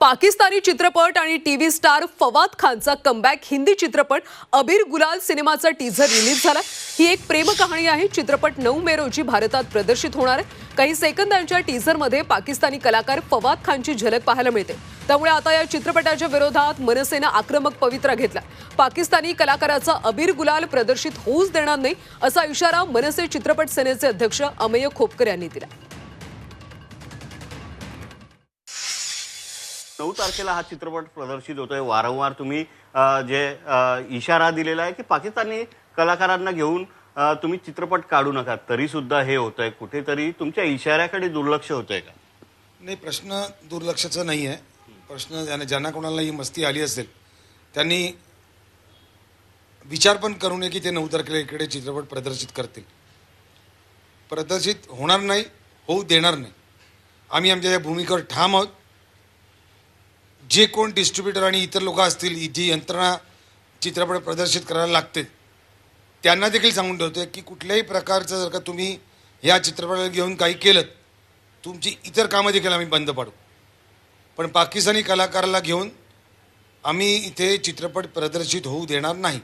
पाकिस्तानी चित्रपट आणि T V star Fawad खानचा कमबॅक हिंदी चित्रपट अबीर गुलाल सिनेमाचा टीझर रिलीज झाला. ही एक प्रेम कहाणी आहे. चित्रपट नऊ मे रोजी भारतात प्रदर्शित होणार आहे. काही सेकंदांच्या टीझरमध्ये पाकिस्तानी कलाकार फवाद खानची झलक पाहायला मिळते. त्यामुळे आता या चित्रपटाच्या विरोधात मनसेनं आक्रमक पवित्रा घेतला. पाकिस्तानी कलाकाराचा अबीर गुलाल प्रदर्शित होऊच देणार नाही असा इशारा मनसे चित्रपट सेनेचे अध्यक्ष अमेय खोपकर यांनी दिला. नऊ तारखेला हा चित्रपट प्रदर्शित होतोय. वारंवार तुम्ही जे इशारा दिलेला आहे की पाकिस्तानी कलाकारांना घेऊन तुम्ही चित्रपट काढू नका. तरी सुद्धा हे आहे कुठेतरी तुमच्या इशाऱ्याकडे दुर्लक्ष होतंय का? नाही प्रश्न दुर्लक्षाचा नाही आहे प्रश्न ज्यांना ज्यांना कोणाला ही मस्ती आली असेल त्यांनी विचार पण करू नये की ते नऊ तारखेला इकडे चित्रपट प्रदर्शित करतील. प्रदर्शित होणार नाही होऊ देणार नाही. आम्ही आमच्या या भूमिकेवर ठाम आहोत. जे कोण डिस्ट्रीब्युटर आणि इतर लोक असतील जी यंत्रणा चित्रपट प्रदर्शित करायला लागते त्यांना देखील सांगून ठेवतोय की कुठल्याही प्रकारचं जर का तुम्ही या चित्रपटाला घेऊन काही केलं तुमची इतर कामं देखील आम्ही बंद पाडू. पण पाकिस्तानी कलाकाराला घेऊन आम्ही इथे चित्रपट प्रदर्शित होऊ देणार नाही.